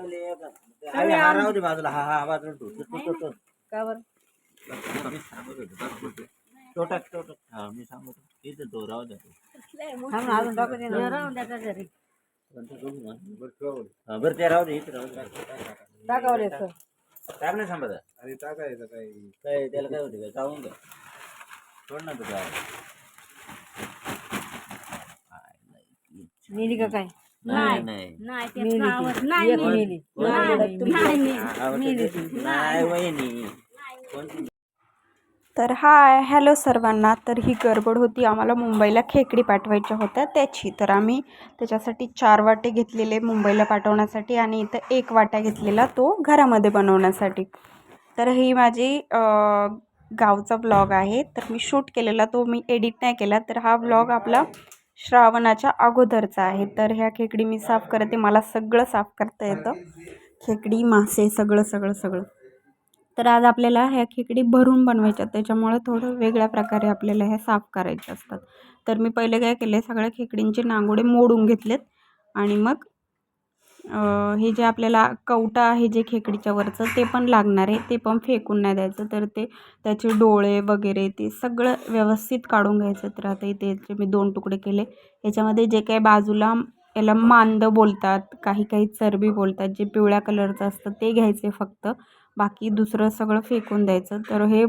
अरे हा राहू दे बाजूला हा हा बाजूला ठेव. तो, तो, तो, तो. का बरं मी सांगत होतो, सांगत होतो. तो टाक, तो टाक. हा, मी सांगत होतो. इथं तो राहू द्या तो. थांब ना, अजून टाकू दे ना. का. हा, बरं ते राहू दे इथं राहू दे. टाकावं लेकरं. टाक ना सांबा आणि टाकायचं काही काय त्याला काय होते काय चावून घ्या सोड ना तुझा नेली का काय? नाही नाही नेली ती. एक नेली. कोणती? आवडते ते? नाही वहिनी. कोणती तर हाय हॅलो सर्वांना. तर ही गडबड होती. आम्हाला मुंबईला खेकडी पाठवायच्या होत्या त्याची. तर आम्ही त्याच्यासाठी चार वाटे घेतलेले मुंबईला पाठवण्यासाठी आणि इथं एक वाटा घेतलेला तो घरामध्ये बनवण्यासाठी. तर ही माझी अं, गावचा ब्लॉग आहे. तर मी शूट केलेला तो मी एडिट नाही केला. तर हा ब्लॉग आपला श्रावणाच्या अगोदरचा आहे. तर ह्या खेकडी मी साफ करते. मला सगळं साफ करता येतं. खेकडी मासे सगळं सगळं सगळं. तर आज आपल्याला ह्या खेकडी भरून बनवायच्या त्याच्यामुळे थोडं वेगळ्या प्रकारे आपल्याला ह्या साफ करायच्या असतात. तर मी पहिले काय केले सगळ्या खेकडींचे नांगोडे मोडून घेतलेत. आणि मग हे जे आपल्याला कवटा आहे जे खेकडीच्या वरचं ते पण लागणार आहे. ते पण फेकून नाही द्यायचं. तर ते त्याचे डोळे वगैरे ते सगळं व्यवस्थित काढून घ्यायचं. तर आता इथे मी दोन तुकडे केले. याच्यामध्ये जे काही बाजूला याला मांद बोलतात काही काही चरबी बोलतात जे पिवळ्या कलरचं असतं ते घ्यायचे फक्त. बाकी दुसरं सगळं फेकून द्यायचं. तर हे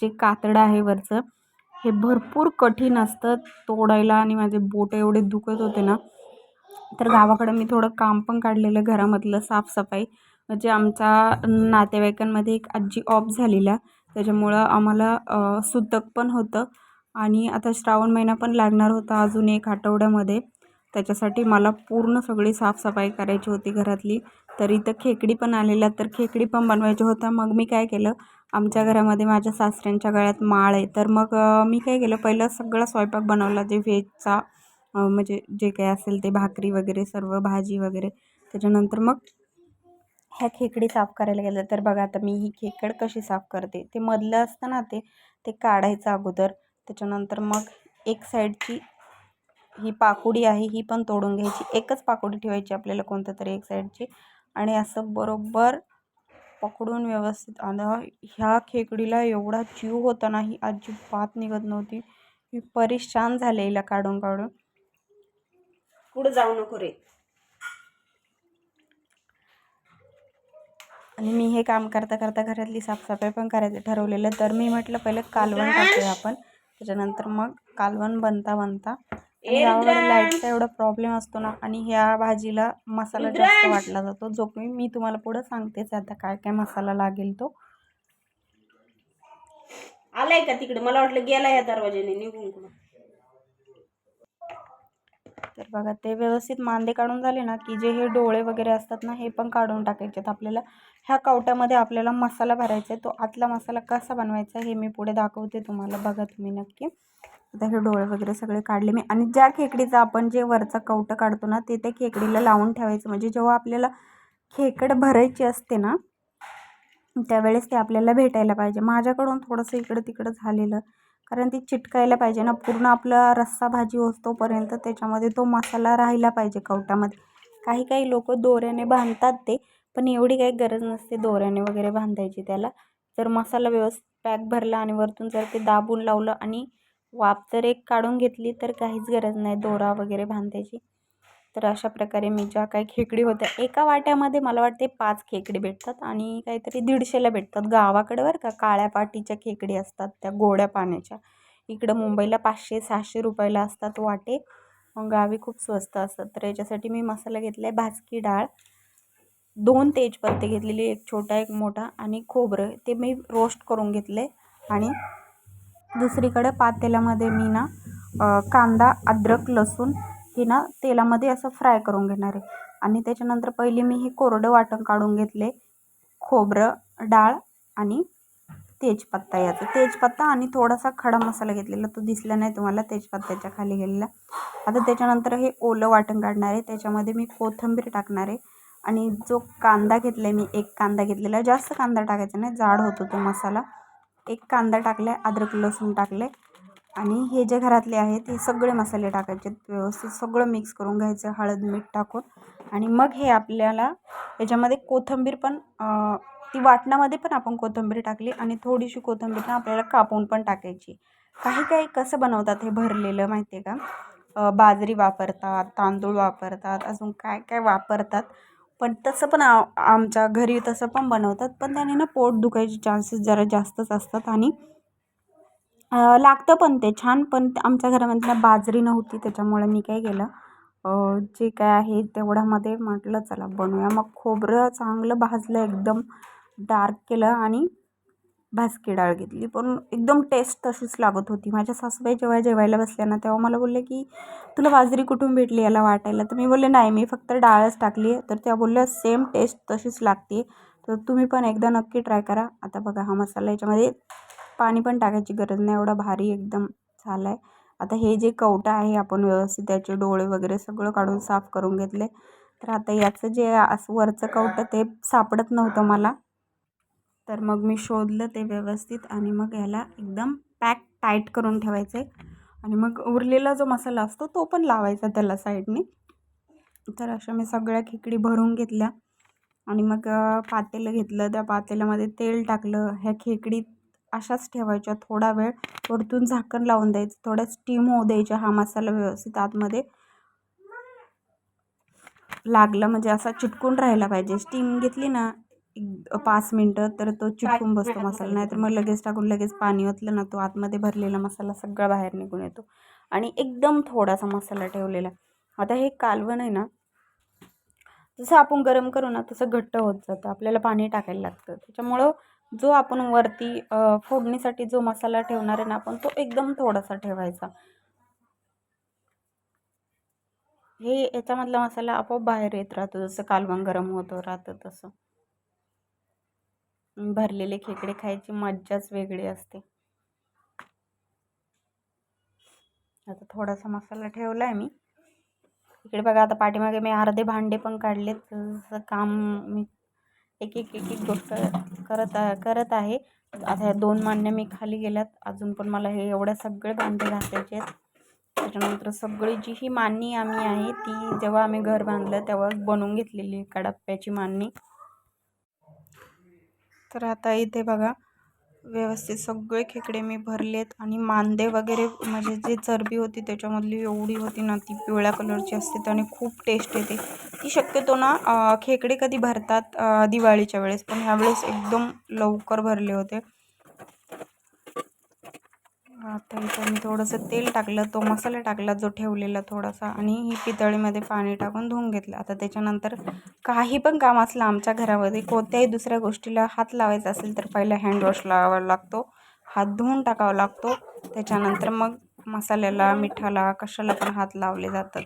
जे कातडं आहे वरचं हे भरपूर कठीण असतं. तोडायला आणि माझे बोट एवढे दुखत होते ना तर गावाकडं मी थोडं काम पण काढलेलं घरामधलं साफसफाई. म्हणजे आमच्या नातेवाईकांमध्ये एक आजी ऑफ झालेल्या. त्याच्यामुळं आम्हाला सुतक पण होतं. आणि आता श्रावण महिना पण लागणार होता अजून एक आठवड्यामध्ये. त्याच्यासाठी मला पूर्ण सगळी साफसफाई करायची होती घरातली. तर इथं खेकडी पण आलेल्या तर खेकडी पण बनवायची होत्या. मग मी काय केलं आमच्या घरामध्ये माझ्या सासऱ्यांच्या गळ्यात माळ आहे. तर मग मी काय केलं पहिलं सगळा स्वयंपाक बनवला जे व्हेजचा म्हणजे जे काही असेल ते भाकरी वगैरे सर्व भाजी वगैरे. त्याच्यानंतर मग ह्या खेकडी साफ करायला गेलं तर बघा आता मी ही खेकड कशी साफ करते. ते मधलं असतं ना ते ते काढायचं अगोदर. त्याच्यानंतर मग एक साईडची ही पाकुडी आहे ही पण तोडून घ्यायची. एकच पाकुडी ठेवायची आपल्याला कोणत्या तरी एक साईडची. आणि असं बरोबर पकडून व्यवस्थित आणि ह्या खेकडीला एवढा जीव होता ना ही अजिबात निघत नव्हती. मी परेशान झाले हिला काढून काढून. पुढे जाऊ नको रे. आणि मी हे काम करता करता घरातली साफसफाई पण करायचं ठरवलेलं तर मी म्हटलं पहिलं कालवण टाकूया आपण. त्याच्यानंतर मग कालवण बनता बनता. लाईटचा एवढा प्रॉब्लेम असतो ना आणि ह्या भाजीला मसाला जास्त वाटला जातो. जो की मी तुम्हाला पुढं सांगतेच आता काय काय मसाला लागेल तो. आलाय का तिकडे? मला वाटलं गेला या दरवाजाने निघून कुठं? तर बघा ते व्यवस्थित मांदे काढून झाले ना की जे हे डोळे वगैरे असतात ना हे पण काढून टाकायचे आहेत आपल्याला. ह्या कवट्यामध्ये आपल्याला मसाला भरायचा आहे. तो आतला मसाला कसा बनवायचा हे मी पुढे दाखवते तुम्हाला. बघा तुम्ही नक्की. आता हे डोळे वगैरे सगळे काढले मी. आणि ज्या खेकडीचं आपण जे वरचा कवटं काढतो ना ते त्या खेकडीला लावून ठेवायचं. म्हणजे जेव्हा आपल्याला खेकड भरायची असते ना त्यावेळेस ते आपल्याला भेटायला पाहिजे. माझ्याकडून थोडंसं इकडं तिकडं झालेलं. कारण ती चिटकायला पाहिजे ना. पूर्ण आपला रस्सा भाजी होतोपर्यंत त्याच्यामध्ये तो मसाला राहिला पाहिजे कवटामध्ये. काही काही लोक दोऱ्याने बांधतात ते पण एवढी काही गरज नसते दोऱ्याने वगैरे बांधायची त्याला. जर मसाला व्यवस्थित पॅक भरला आणि वरतून जर ते दाबून लावलं आणि वाफ जर एक काढून घेतली तर काहीच गरज नाही दोरा वगैरे बांधायची. तर अशा प्रकारे मी ज्या काही खेकडी होत्या एका वाट्यामध्ये मला वाटते पाच खेकडी भेटतात आणि काहीतरी दीडशेला भेटतात. गावाकडे बरं का काळ्या पाटीच्या खेकडी असतात त्या गोड्या पाण्याच्या. इकडं मुंबईला पाचशे सहाशे रुपयाला असतात वाटे. मग गावी खूप स्वस्त असतात. तर याच्यासाठी मी मसाला घेतला आहे भाजकी डाळ. दोन तेजपत्ते घेतलेले एक छोटा एक मोठा आणि खोबरं. ते मी रोस्ट करून घेतले आणि दुसरीकडे पातेल्यामध्ये मी ना कांदा अद्रक लसूण हे ना तेलामध्ये असं फ्राय करून घेणार आहे. आणि त्याच्यानंतर पहिले मी हे कोरडं वाटण काढून घेतले खोबरं डाळ आणि तेजपत्ता याचा. तेजपत्ता आणि थोडासा खडा मसाला घेतलेला तो दिसला नाही तुम्हाला तेजपत्त्याच्या खाली गेलेला. आता त्याच्यानंतर हे ओलं वाटण काढणार आहे. त्याच्यामध्ये मी कोथिंबीर टाकणार आहे. आणि जो कांदा घेतला आहे मी एक कांदा घेतलेला. जास्त कांदा टाकायचा नाही जाड होतो तो मसाला. एक कांदा टाकला आहे अद्रक लसूण टाकलं आणि हे जे घरातले आहेत हे सगळे मसाले टाकायचे. व्यवस्थित सगळं मिक्स करून घ्यायचं. हळद मीठ टाकून. आणि मग हे आपल्याला याच्यामध्ये कोथिंबीर पण ती वाटणामध्ये पण आपण कोथिंबीर टाकली आणि थोडीशी कोथिंबीर आपल्याला कापून पण टाकायची. काही काही कसं बनवतात हे भरलेलं माहिती आहे का बाजरी वापरतात तांदूळ वापरतात अजून काय काय वापरतात. पण तसं पण आमच्या घरी तसं पण बनवतात. पण त्याने ना पोट दुखायचे चान्सेस जरा जास्तच असतात आणि लागतं पण ते छान पण ते आमच्या घरामध्ये बाजरी नव्हती त्याच्यामुळे मी काय केलं जे काय आहे तेवढ्यामध्ये म्हटलं चला बनवूया. मग खोबरं चांगलं भाजलं एकदम डार्क केलं आणि भाजकी डाळ घेतली. पण एकदम टेस्ट तशीच लागत होती. माझ्या सासूबाई जेव्हा जेवायला बसल्या ना तेव्हा मला बोलले की तुला बाजरी कुठून भेटली याला वाटायला? तर मी बोलले नाही मी फक्त डाळच टाकली तर त्या बोलल्या सेम टेस्ट तशीच लागते. तर तुम्ही पण एकदा नक्की ट्राय करा. आता बघा हा मसाला याच्यामध्ये पाणी पण टाकायची गरज नाही. एवढा भारी एकदम झाला आहे आता हे जे कवटा आहे आपण व्यवस्थित त्याचे डोळे वगैरे सगळं काढून साफ करून घेतले. तर आता याचं जे असं वरचं कवटं ते सापडत नव्हतं मला. तर मग मी शोधलं ते व्यवस्थित आणि मग याला एकदम पॅक टाईट करून ठेवायचे. आणि मग उरलेला जो मसाला असतो तो पण लावायचा त्याला साईडने. तर अशा मी सगळ्या खिकडी भरून घेतल्या. आणि मग पातेलं घेतलं. त्या पातेल्यामध्ये तेल टाकलं. ह्या खेकडीत अशाच ठेवायच्या. थोडा वेळ वरतून झाकण लावून द्यायचं. थोडा स्टीम होऊ द्यायचा हा मसाला व्यवस्थित आतमध्ये. लागला म्हणजे असा चिटकून राहायला पाहिजे. स्टीम घेतली ना एक पाच मिनटं तर तो चिटकून बसतो मसाला. नाहीतर मग लगेच टाकून लगेच पाणी ओतलं ना तो आतमध्ये भरलेला मसाला सगळा बाहेर निघून येतो. आणि एकदम थोडासा मसाला ठेवलेला. आता हे कालवण आहे ना जसं आपण गरम करू ना तसं घट्ट होत जातं. आपल्याला पाणी टाकायला लागतं. त्याच्यामुळं जो आपण वरती फोडणीसाठी जो मसाला ठेवणार आहे ना आपण तो एकदम थोडासा ठेवायचा. हे याच्यामधला मसाला आपोआप बाहेर येत राहतो जसं कालवण गरम होतो राहतं तसं. भरलेले खेकडे खायची मज्जाच वेगळी असते. आता थोडासा मसाला ठेवला आहे मी. इकडे बघा आता पाठीमागे मी अर्धे भांडे पण काढलेत जसं काम मी एक एक एक एक गोष्ट करत आ- करत आहे. आता ह्या दोन मांडण्या मी खाली गेल्यात. अजून पण मला हे एवढ्या सगळे बांधे घासायचे आहेत. त्याच्यानंतर सगळी जी ही मांडणी आम्ही आहे ती जेव्हा आम्ही घर बांधलं तेव्हा बनवून घेतलेली कडप्प्याची मांडणी तर आता इथे बघा. व्यवस्थित. सगळे खेकडे मी भरलेत आणि मांदे वगैरे म्हणजे जे चरबी होती त्याच्यामधली एवढी होती ना ती पिवळ्या कलरची असते आणि खूप टेस्ट येते. ती शक्यतो ना खेकडे कधी भरतात दिवाळीच्या वेळेस. पण ह्यावेळेस एकदम लवकर भरले होते. आता इथं मी थोडंसं तेल टाकलं तो मसाला टाकला जो ठेवलेला थोडासा आणि ही पितळीमध्ये पाणी टाकून धुवून घेतलं. आता त्याच्यानंतर काही पण काम असलं आमच्या घरामध्ये कोणत्याही दुसऱ्या गोष्टीला हात लावायचा असेल तर पहिला हँडवॉश लावावा लागतो. हात धुवून टाकावा लागतो. त्याच्यानंतर मग मसाल्याला मिठाला कशाला पण हात लावले जातात.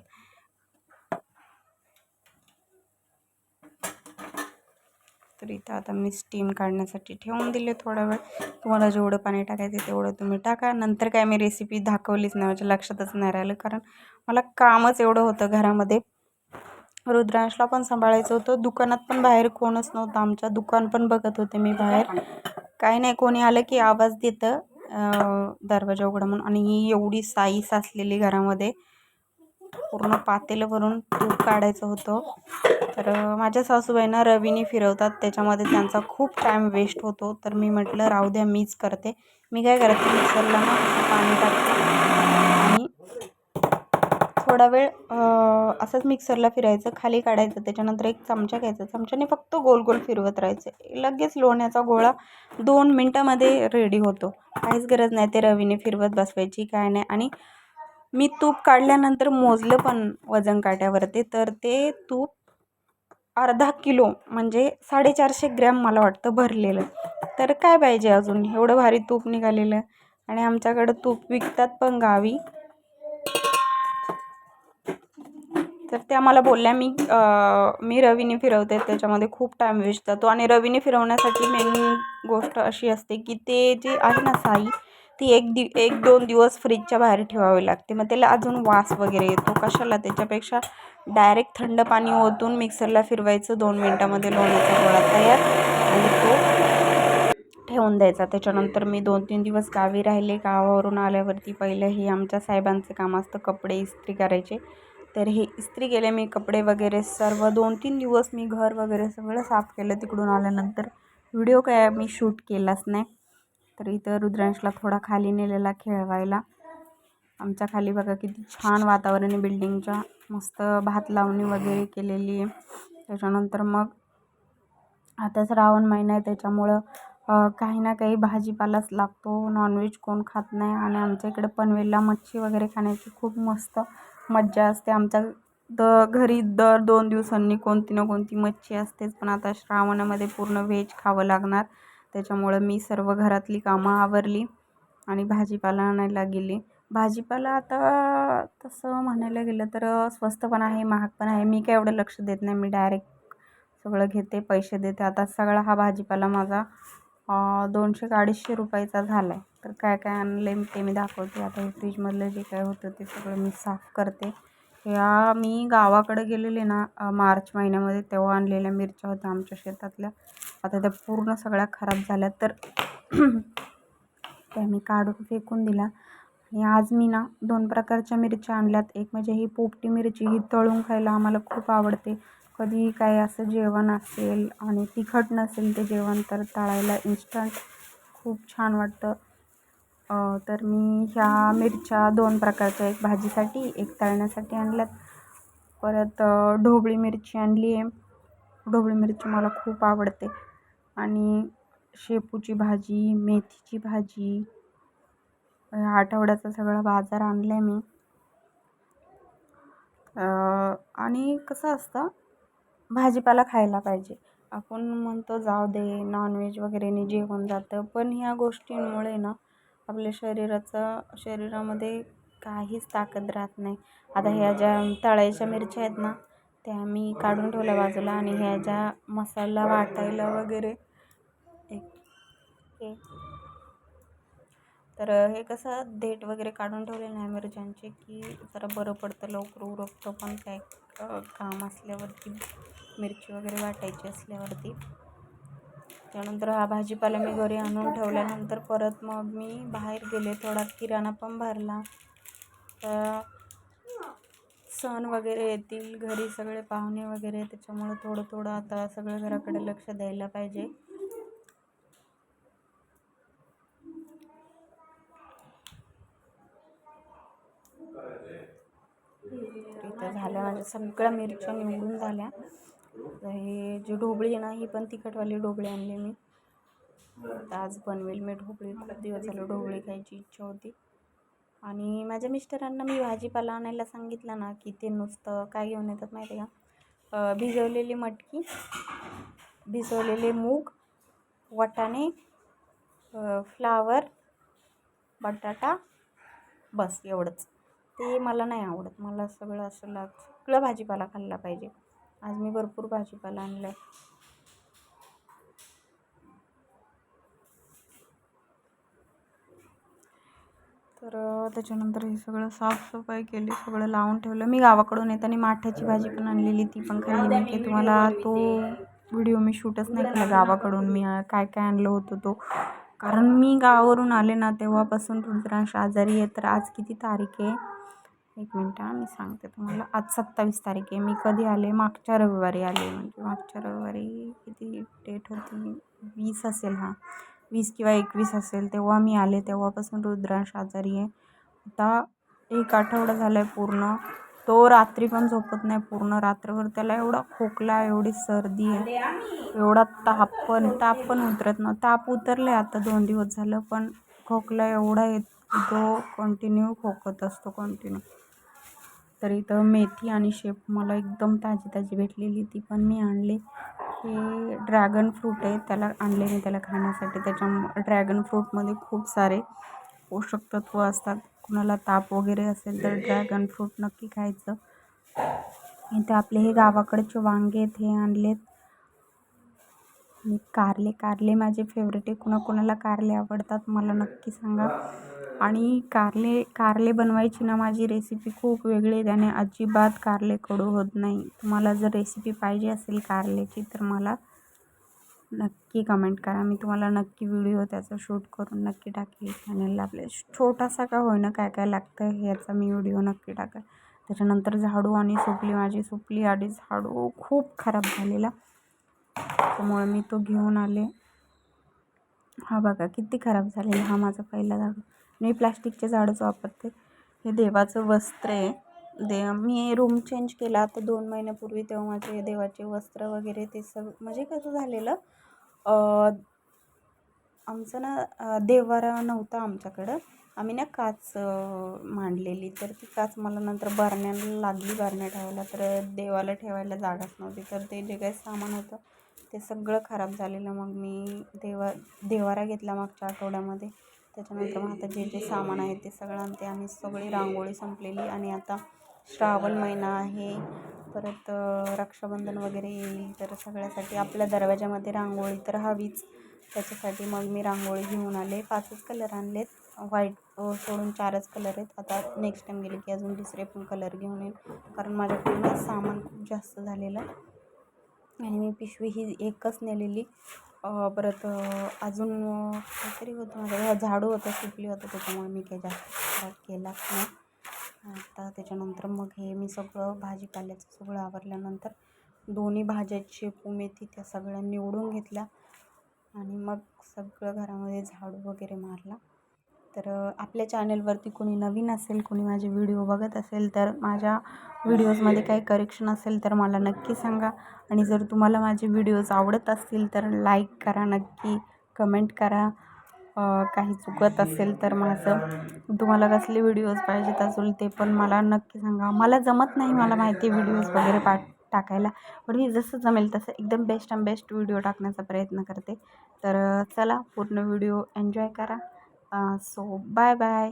तर इथं आता मी स्टीम काढण्यासाठी ठेवून दिले थोडा वेळ. तुम्हाला जेवढं पाणी टाकायचं तेवढं तुम्ही टाका. नंतर काय मी रेसिपी दाखवलीच नाही माझ्या लक्षातच नाही राहिलं. कारण मला कामच एवढं होतं घरामध्ये. रुद्रांशला पण सांभाळायचं होतं. दुकानात पण बाहेर कोणच नव्हतं. आमच्या दुकान पण बघत होते मी बाहेर. काही नाही कोणी आलं की आवाज देतं दरवाजा उघडा म्हणून. आणि ही एवढी साई साचलेली घरामध्ये. पूर्ण पातेलं भरून तूप काढायचं होतं. तर माझ्या सासूबाईंना रवीने फिरवतात. त्याच्यामध्ये त्यांचा खूप टाईम वेस्ट होतो. तर मी म्हटलं राहू द्या मीच करते. मी काय करते? मिक्सरला ना पाणी टाकते. आणि थोडा वेळ असंच मिक्सरला फिरायचं. खाली काढायचं. त्याच्यानंतर एक चमचा घ्यायचा. चमच्याने फक्त गोल गोल फिरवत राहायचं. लगेच लोण्याचा गोळा दोन मिनटामध्ये रेडी होतो. काहीच गरज नाही ते रवीने फिरवत बसवायची काय नाही. आणि मी तूप काढल्यानंतर मोजलं पण वजन काट्यावरती तर ते तूप अर्धा किलो म्हणजे साडेचारशे ग्रॅम मला वाटतं भरलेलं. तर काय पाहिजे अजून? एवढं भारी तूप निघालेलं आणि आमच्याकडं तूप विकतात पण गावी. तर त्या मला बोलल्या मी मी रवीने फिरवते त्याच्यामध्ये खूप टाईम वेस्ट जातो. आणि रवीने फिरवण्यासाठी मेन गोष्ट अशी असते की ते जे आहे ना साई ती एक दि एक दोन दिवस फ्रीजच्या बाहेर ठेवावी लागते. मग त्याला अजून वास वगैरे येतो. कशाला? त्याच्यापेक्षा डायरेक्ट थंड पाणी ओतून मिक्सरला फिरवायचं. दोन मिनटामध्ये लोण्याचा गोळा तयार आणि तो ठेवून द्यायचा. त्याच्यानंतर मी दोन तीन दिवस गावी राहिले. गावावरून आल्यावरती पहिलं हे आमच्या साहेबांचं काम असतं कपडे इस्त्री करायचे. तर हे इस्त्री केले मी कपडे वगैरे सर्व. दोन तीन दिवस मी घर वगैरे सगळं साफ केलं. तिकडून आल्यानंतर व्हिडिओ काय मी शूट केलाच नाही. तर इथं रुद्रांशला थोडा खाली नेलेला खेळवायला. आमच्या खाली बघा किती छान वातावरण आहे बिल्डिंगच्या. मस्त भात लावणी वगैरे केलेली आहे. त्याच्यानंतर मग आता श्रावण महिना आहे त्याच्यामुळं काही ना काही भाजीपालाच लागतो. नॉनव्हेज कोण खात नाही आणि आमच्या इकडे पनवेलला मच्छी वगैरे खाण्याची खूप मस्त मज्जा असते. आमच्या द घरी दर दोन दिवसांनी कोणती ना कोणती मच्छी असतेच पण आता श्रावणामध्ये पूर्ण व्हेज खावं लागणार. त्याच्यामुळं मी सर्व घरातली कामं आवरली आणि भाजीपाला आणायला गेली. भाजीपाला आता तसं म्हणायला गेलं तर स्वस्त पण आहे महाग पण आहे. मी काय एवढं लक्ष देत नाही. मी डायरेक्ट सगळं घेते पैसे देते. आता सगळा हा भाजीपाला माझा दोनशे का अडीचशे रुपयाचा झाला आहे तर काय काय आणलं आहे ते मी दाखवते. आता हे फ्रीजमधलं जे काय होतं ते सगळं मी साफ करते. ह्या मी गावाकडे गेलेले ना मार्च महिन्यामध्ये तेव्हा आणलेल्या मिरच्या होत्या आमच्या शेतातल्या. आता त्या पूर्ण सगळ्या खराब झाल्या तर त्या मी काढून फेकून दिला. आणि आज मी ना दोन प्रकारच्या मिरच्या आणल्यात. एक म्हणजे ही पोपटी मिरची ही तळून खायला आम्हाला खूप आवडते. कधी काय असं जेवण असेल आणि तिखट नसेल ते जेवण तर तळायला इन्स्टंट खूप छान वाटतं. तर मी ह्या मिरच्या दोन प्रकारच्या एक भाजीसाठी एक तळण्यासाठी आणल्यात. परत ढोबळी मिरची आणली आहे. ढोबळी मिरची मला खूप आवडते. आणि शेपूची भाजी मेथीची भाजी ह्या आठवड्याचा सगळा बाजार आणला आहे मी आणि कसं असतं भाजीपाला खायला पाहिजे. आपण म्हणतो जाऊ दे नॉनव्हेज वगैरेने जेवण जातं. पण ह्या गोष्टींमुळे ना आपल्या शरीराचं शरीरामध्ये काहीच ताकद राहत नाही. आता ह्या ज्या तळायच्या मिरच्या आहेत ना त्या मी काढून ठेवल्या बाजूला आणि ह्या ज्या मसाला वाटायला वगैरे ओके. तर हे कसं देठ वगैरे काढून ठेवले नाही मिरच्यांचे की जरा बरं पडतं लवकर उरकतं पण काय काम असल्यावरती मिरची वगैरे वाटायची असल्यावरती. त्यानंतर हा भाजीपाला मी घरी आणून ठेवल्यानंतर परत मग मी बाहेर गेले थोडा किराणा पण भरला. तर सण वगैरे येतील घरी सगळे पाहुणे वगैरे त्याच्यामुळे थोडं थोडं आता सगळं घराकडे लक्ष द्यायला पाहिजे. तर झाल्या माझ्या सगळ्या मिरच्या निवडून झाल्या. हे जी ढोबळी आहे ना ही पण तिखटवाली ढोबळी आणली मी. आता आज बनवेल मी ढोबळी. खूप दिवस झालं ढोबळी खायची इच्छा होती. आणि माझ्या मिस्टरांना मी भाजीपाला आणायला सांगितलं ना की ते नुसतं काय घेऊन येतात माहिती आहे का? भिजवलेली मटकी भिजवलेले मूग वाटाणे फ्लावर बटाटा बस एवढंच. ते मला नाही आवडत. मला सगळं असं लाग सगळं भाजीपाला खाल्ला पाहिजे. आज मी भरपूर भाजीपाला आणला आहे तर त्याच्यानंतर हे सगळं साफसफाई केली सगळं लावून ठेवलं. मी गावाकडून येताना माठाची भाजी पण आणलेली ती पण खाल्ली. मी की तुम्हाला तो व्हिडिओ मी शूटच नाही केला. गावाकडून मी काय काय आणलं होतं तो. कारण मी गावावरून आले ना तेव्हापासून रुद्रांश आजारी आहे. तर आज किती तारीख आहे? एक मिनटं हां, मी सांगते तुम्हाला. आज सत्तावीस तारीख आहे. मी कधी आले? मागच्या रविवारी आले. म्हणजे मागच्या रविवारी किती डेट होती? वीस असेल हां. वीस किंवा एकवीस असेल. तेव्हा मी आले. तेव्हापासून रुद्रांश आजारी आहे. आता एक आठवडा झाला आहे पूर्ण. तो रात्री पण झोपत नाही पूर्ण रात्रभर. त्याला एवढा खोकला एवढी सर्दी आहे. एवढा ताप पण ताप पण उतरत ना ताप उतरले आता दोन दिवस झालं पण खोकला एवढा येत तो कंटिन्यू खोकत असतो कंटिन्यू तर इथं मेथी आणि शेप मला एकदम ताजी ताजी भेटलेली ती पण मी आणली. हे ड्रॅगन फ्रूट आहे त्याला आणले मी त्याला खाण्यासाठी. त्याच्या ड्रॅगन फ्रूटमध्ये खूप सारे पोषक तत्व असतात. कुणाला ताप वगैरे असेल तर ड्रॅगन फ्रूट नक्की खायचं. इथे आपले हे गावाकडचे वांगे आहेत हे आणलेत. आणि कारले कारले माझे फेवरेट आहे. कुणाकुणाला कारले आवडतात मला नक्की सांगा. आणि कारले कारले बनवायची ना माझी रेसिपी खूप वेगळी आहे. त्याने अजिबात कारले कडू होत नाही. तुम्हाला जर रेसिपी पाहिजे असेल कारल्याची तर मला नक्की कमेंट करा. मी तुम्हाला नक्की व्हिडिओ त्याचा शूट करून नक्की टाकेल. चॅनलला आपल्या छोटासा का होईना काय काय लागतं ह्याचा मी व्हिडिओ नक्की टाकेल. त्याच्यानंतर झाडू आणि सुपली माझी सुपली आणि झाडू खूप खराब झालेला. त्यामुळे मी तो घेऊन आले. हा बघा किती खराब झालेला हा माझा पहिला झाडू. मी प्लास्टिकचे झाडूच वापरते. हे देवाचं वस्त्र आहे. दे मी रूम चेंज केला आता दोन महिन्यापूर्वी तेव्हा माझे देवाचे वस्त्र वगैरे ते सग म्हणजे कसं झालेलं? आमचं ना देवारा नव्हता आमच्याकडं. आम्ही ना काच मांडलेली. तर ती काच मला नंतर बरण्याला लागली. बरण्या ठेवायला तर देवाला ठेवायला जागाच नव्हती. तर ते जे काही सामान होतं ते सगळं खराब झालेलं. मग मी देवा देवारा घेतला मागच्या आठवड्यामध्ये. त्याच्यानंतर मग आता जे जे सामान आहे ते सगळं आणते आणि सगळी रांगोळी संपलेली. आणि आता श्रावण महिना आहे. परत रक्षाबंधन वगैरे येईल. तर सगळ्यासाठी आपल्या दरवाजामध्ये रांगोळी तर हवीच. त्याच्यासाठी मग मी रांगोळी घेऊन आले. पाचच कलर आणलेत. व्हाईट सोडून चारच कलर आहेत. आता नेक्स्ट टाईम गेले की अजून दुसरे पण कलर घेऊन येईल. कारण माझ्याकडून सामान खूप जास्त झालेलं आणि मी पिशवी ही एकच नेलेली. परत अजून काहीतरी होतं. माझं झाडू होतं सुकली होतं. त्याच्यामुळे मी काही जास्त केला केलाच नाही. आता त्याच्यानंतर मग हे मी सगळं भाजीपाल्याचं सगळं आवरल्यानंतर दोन्ही भाज्या शेपू मेथी त्या सगळ्या निवडून घेतल्या. आणि मग सगळं घरामध्ये झाडू वगैरे मारला. तर आपल्या चॅनलवरती कोणी नवीन असेल कोणी माझे व्हिडिओ बघत असेल तर माझ्या व्हिडिओजमध्ये काही करेक्शन असेल तर मला नक्की सांगा. आणि जर तुम्हाला माझे व्हिडिओज आवडत असतील तर लाईक करा नक्की कमेंट करा. काही चुकत असेल तर माझं तुम्हाला कसले व्हिडिओज पाहिजेत असेल ते पण मला नक्की सांगा. मला जमत नाही मला माहिती व्हिडिओज वगैरे पाठ टाकायला. पण मी जसं जमेल तसं एकदम बेस्ट अँड बेस्ट व्हिडिओ टाकण्याचा प्रयत्न करते. तर चला पूर्ण व्हिडिओ एन्जॉय करा. So bye bye